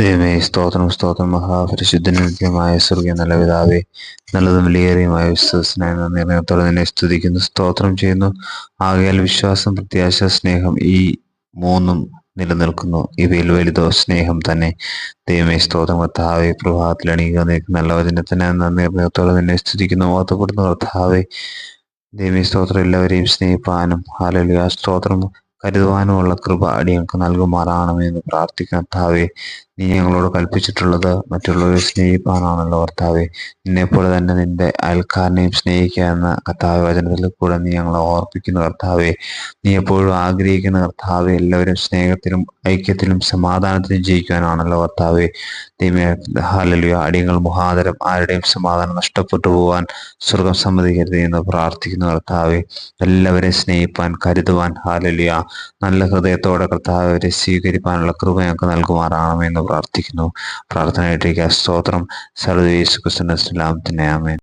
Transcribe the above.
ദൈവമേ സ്തോത്രം സ്തോത്രം. മഹാപരിശുദ്ധനുമായ സ്വർഗീയ നല്ല പിതാവേ നല്ലതും വിലയേറിയുമായ വിശ്വസനായ നിർണയത്തോടെ നിന്നെ സ്തുതിക്കുന്നു സ്തോത്രം ചെയ്യുന്നു. ആകയാൽ വിശ്വാസം പ്രത്യാശ സ്നേഹം ഈ മൂന്നും നിലനിൽക്കുന്നു. ഇവയിൽ വലുതോ സ്നേഹം തന്നെ. ദൈവമേ സ്തോത്രം കർത്താവെ പ്രഭാതത്തിൽ അണിയുക നിനക്ക് നല്ല വചനത്തിന് നിർണയത്തോടെ നിന്നെ സ്തുതിക്കുന്നു ഓർത്തപ്പെടുന്നു കർത്താവെ. ദൈവമേ സ്തോത്രം എല്ലാവരെയും സ്നേഹിപ്പാനും ഹാലലിയ. സ്തോത്രം കരുതുവാനുമുള്ള കൃപ അടിയങ്ങൾക്ക് നൽകുമാറാണമെന്ന് പ്രാർത്ഥിക്കുന്ന കർത്താവെ നീ ഞങ്ങളോട് കൽപ്പിച്ചിട്ടുള്ളത് മറ്റുള്ളവരെ സ്നേഹിപ്പാനാണല്ലോ കർത്താവെ. നിന്നെപ്പോലെ തന്നെ നിന്റെ അയൽക്കാരനെയും സ്നേഹിക്കുക എന്ന കർത്താവ് വചനത്തിൽ കൂടെ നീ ഞങ്ങളെ ഓർപ്പിക്കുന്ന കർത്താവെ. നീ എപ്പോഴും ആഗ്രഹിക്കുന്ന കർത്താവെ എല്ലാവരും സ്നേഹത്തിലും ഐക്യത്തിലും സമാധാനത്തിലും ജയിക്കുവാനാണല്ലോ കർത്താവെ. ദൈവമേ ഹാലലിയ അടിയങ്ങൾ മുഖാന്തരം ആരുടെയും സമാധാനം നഷ്ടപ്പെട്ടു പോകാൻ സ്വർഗം സമ്മതിക്കരുത് എന്ന് പ്രാർത്ഥിക്കുന്ന കർത്താവെ. എല്ലാവരെയും സ്നേഹിപ്പാൻ കരുതുവാൻ ഹാലലിയ. നല്ല ഹൃദയത്തോടെ കർത്താവരെ സ്വീകരിക്കാനുള്ള കൃപ ഞങ്ങൾക്ക് നൽകുമാറാണെന്ന് പ്രാർത്ഥിക്കുന്നു. പ്രാർത്ഥനയായിട്ടിരിക്കുക സ്തോത്രം. സർവേശ് ക്രിസ്തുനാമത്തിനെ ആമേൻ.